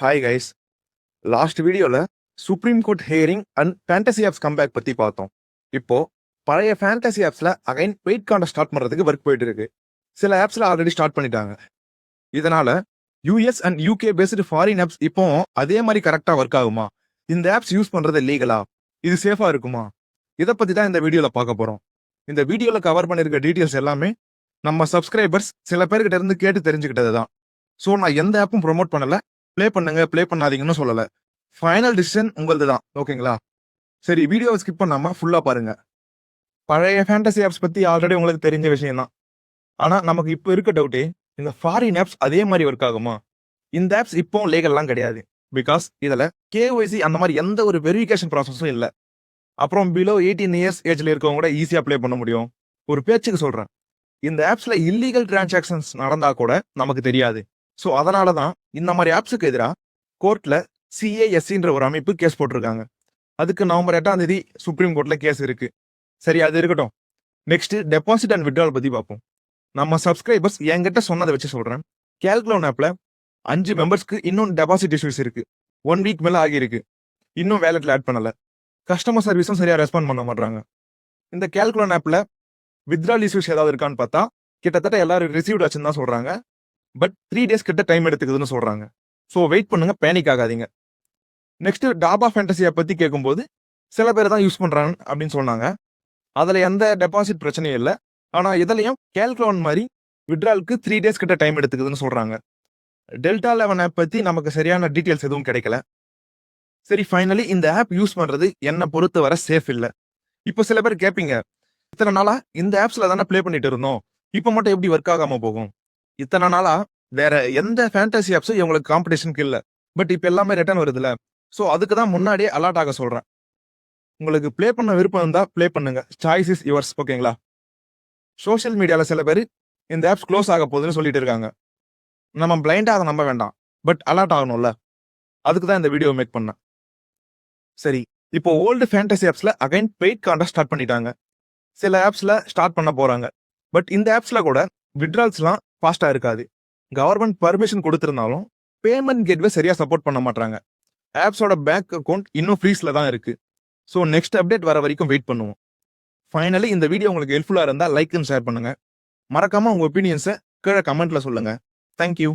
Hi guys last வீடியோவில் supreme court hearing and fantasy apps comeback பற்றி பார்த்தோம். இப்போ பழைய ஃபேண்டசி ஆப்ஸில் அகைன் வெயிட் கார்டை ஸ்டார்ட் பண்ணுறதுக்கு ஒர்க் போயிட்டு இருக்கு. சில ஆப்ஸில் ஆல்ரெடி ஸ்டார்ட் பண்ணிட்டாங்க. இதனால் US and UK based foreign apps இப்போ அதே மாதிரி கரெக்டாக ஒர்க் ஆகுமா? இந்த ஆப்ஸ் யூஸ் பண்ணுறது லீகலா இது சேஃபாக இருக்குமா? இதை பற்றி தான் இந்த வீடியோவில் பார்க்க போகிறோம் இந்த வீடியோவில் கவர் பண்ணியிருக்க டீட்டெயில்ஸ் எல்லாமே நம்ம சப்ஸ்கிரைபர்ஸ் சில பேர்கிட்ட இருந்து கேட்டு தெரிஞ்சுக்கிட்டது தான் ஸோ நான் எந்த ஆப்பும் ப்ரொமோட் பண்ணலை. ப்ளே பண்ணுங்க ப்ளே பண்ணாதீங்கன்னு சொல்லல. ஃபைனல் டிசிஷன் உங்களது தான் ஓகேங்களா சரி வீடியோவை ஸ்கிப் பண்ணாம ஃபுல்லாக பாருங்கள் பழைய ஃபேண்டசி ஆப்ஸ் பற்றி ஆல்ரெடி உங்களுக்கு தெரிஞ்ச விஷயம் தான் ஆனால் நமக்கு இப்போ இருக்க டவுட்டே இந்த ஃபாரின் ஆப்ஸ் அதே மாதிரி ஒர்க் ஆகுமா? இந்த ஆப்ஸ் இப்போ லீகல்லாம் கிடையாது. பிகாஸ் இதில் கேஒய்சி அந்த மாதிரி எந்த ஒரு வெரிஃபிகேஷன் ப்ராசஸும் இல்லை. அப்புறம் பிலோ எயிட்டீன் இயர்ஸ் ஏஜில் இருக்கவங்க கூட ஈஸியாக ப்ளே பண்ண முடியும். ஒரு பேச்சுக்கு சொல்கிறேன் இந்த ஆப்ஸில் இல்லீகல் டிரான்சாக்ஷன்ஸ் நடந்தால் கூட நமக்கு தெரியாது. ஸோ அதனால தான் இந்த மாதிரி ஆப்ஸுக்கு எதிராக கோர்ட்டில் சிஏஎஸ்சின்ற ஒரு அமைப்பு கேஸ் போட்டிருக்காங்க. அதுக்கு நவம்பர் எட்டாம் தேதி சுப்ரீம் கோர்ட்டில் கேஸ் இருக்குது சரி அது இருக்கட்டும். நெக்ஸ்ட் டெபாசிட் அண்ட் விட்ரால் பற்றி பார்ப்போம். நம்ம சப்ஸ்கிரைபர்ஸ் என்கிட்ட சொன்னதை வச்சு சொல்கிறேன் கேல்குலோன் ஆப்பில் அஞ்சு மெம்பர்ஸ்க்கு இன்னும் டெபாசிட் இஷ்யூஸ் இருக்குது ஒன் வீக் மேலே ஆகியிருக்கு. இன்னும் வேலெட்டில் ஆட் பண்ணலை. கஸ்டமர் சர்வீஸும் சரியாக ரெஸ்பாண்ட் பண்ண மாட்றாங்க. இந்த கேல்குலோன் ஆப்பில் வித்ரால் இஷ்யூஸ் ஏதாவது இருக்கான்னு பார்த்தா கிட்டத்தட்ட எல்லாரும் ரிசீவ்ட் ஆச்சுன்னு தான் சொல்கிறாங்க பட் த்ரீ டேஸ் கிட்ட டைம் எடுத்துக்குதுன்னு சொல்றாங்க. ஸோ வெயிட் பண்ணுங்க பேனிக் ஆகாதீங்க. நெக்ஸ்ட் டாபா ஃபேண்டசியை பத்தி கேட்கும்போது சில பேர் தான் யூஸ் பண்றாங்க அப்படின்னு சொன்னாங்க. அதுல எந்த டெபாசிட் பிரச்சனையும் இல்லை. ஆனால் இதுலையும் கேல்குலோன் மாதிரி விட்ராலுக்கு த்ரீ டேஸ் கிட்ட டைம் எடுத்துக்குதுன்னு சொல்றாங்க. டெல்டா லெவன் ஆப் பத்தி நமக்கு சரியான டீட்டெயில்ஸ் எதுவும் கிடைக்கல. சரி ஃபைனலி இந்த ஆப் யூஸ் பண்றது என்னை பொறுத்த வர சேஃப் இல்லை. இப்போ சில பேர் கேட்பீங்க இத்தனை நாளா இந்த ஆப்ஸ்ல தானே ப்ளே பண்ணிட்டு இருந்தோம். இப்போ மட்டும் எப்படி ஒர்க் ஆகாம போகும்? இத்தனை நாளா வேற எந்த ஃபேண்டசி ஆப்ஸும் இவங்களுக்கு காம்படிஷனுக்கு இல்லை. பட் இப்போ எல்லாமே ரிட்டர்ன் வருதுல்ல ஸோ அதுக்கு தான் முன்னாடியே அலர்ட் ஆக சொல்கிறேன் உங்களுக்கு ப்ளே பண்ண விருப்பம் இருந்தால் ப்ளே பண்ணுங்க. சாய்ஸ் இஸ் யுவர்ஸ் ஓகேங்களா சோஷியல் மீடியாவில் சில பேர் இந்த ஆப்ஸ் க்ளோஸ் ஆக போகுதுன்னு சொல்லிட்டு இருக்காங்க. நம்ம பிளைண்டாக அதை நம்ப வேண்டாம். பட் அலர்ட் ஆகணும்ல. அதுக்கு தான் இந்த வீடியோ மேக் பண்ணேன். சரி இப்போ ஓல்டு ஃபேண்டசி ஆப்ஸில் அகைன் பெய்ட் கார்டை ஸ்டார்ட் பண்ணிட்டாங்க. சில ஆப்ஸில் ஸ்டார்ட் பண்ண போகிறாங்க பட் இந்த ஆப்ஸில் கூட விட்ரால்ஸ்லாம் ஃபாஸ்ட்டாக இருக்காது. கவர்மெண்ட் பர்மிஷன் கொடுத்துருந்தாலும் பேமெண்ட் கேட்வே சரியாக சப்போர்ட் பண்ண மாட்டாங்க ஆப்ஸோட பேங்க் அக்கௌண்ட் இன்னும் ஃப்ரீஸில் தான் இருக்குது ஸோ நெக்ஸ்ட் அப்டேட் வர வரைக்கும் வெயிட் பண்ணுவோம். ஃபைனலி இந்த வீடியோ உங்களுக்கு ஹெல்ப்ஃபுல்லாக இருந்தால் லைக் அண்ட் ஷேர் பண்ணுங்கள் மறக்காமல் உங்கள் ஒப்பீனியன்ஸை கீழே கமெண்ட்டில் சொல்லுங்கள் தேங்க்யூ